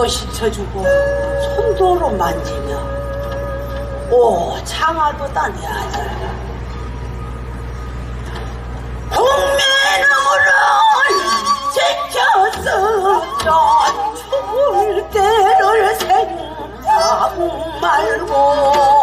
물도 씻어주고 손도로 만지며 오 장화도 딴데 하잖아 국민으로 지켰으면 죽을 때를 생각 말고.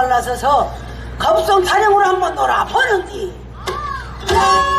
말라서서 겁성 타령으로 한번 놀아보는디. 아.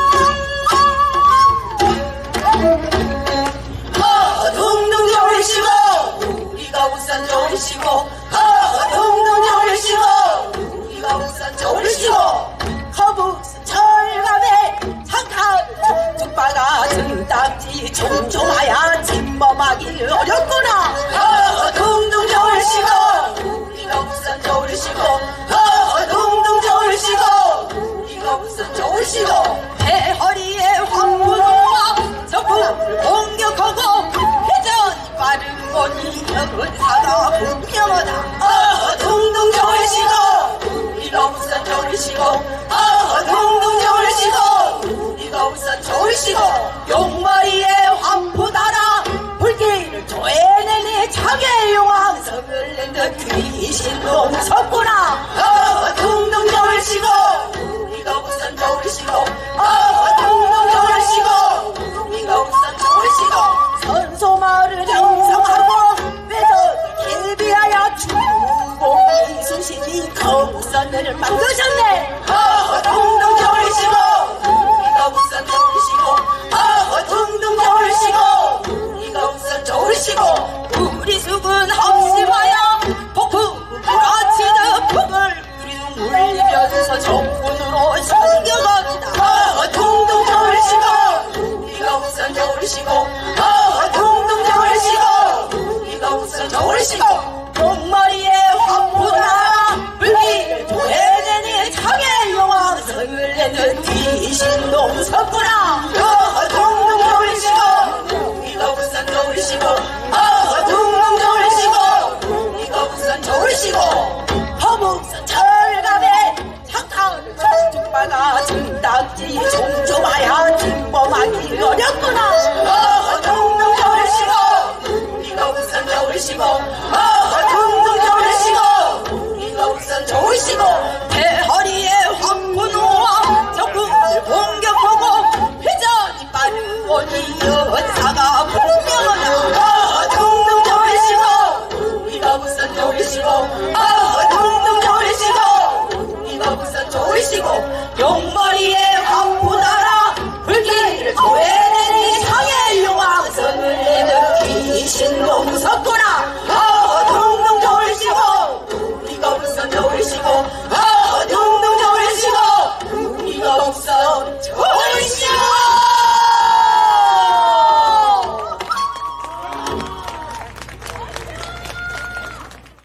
이 거북선 너를 만드셨네. 허허 둥둥 겨울 시고. 거북선 겨울 시고. 허허 둥둥 겨울 시고. 거북선 겨울 시고. 우리 수군 없이 와요 폭풍 불어치듯 폭을 울리면서 정군으로 섬겨갑니다. 허허 둥둥 겨울 시고. 거북선 겨울 시고. 허허 둥둥 겨울 시고. 거북선 겨울 시고. 목마 so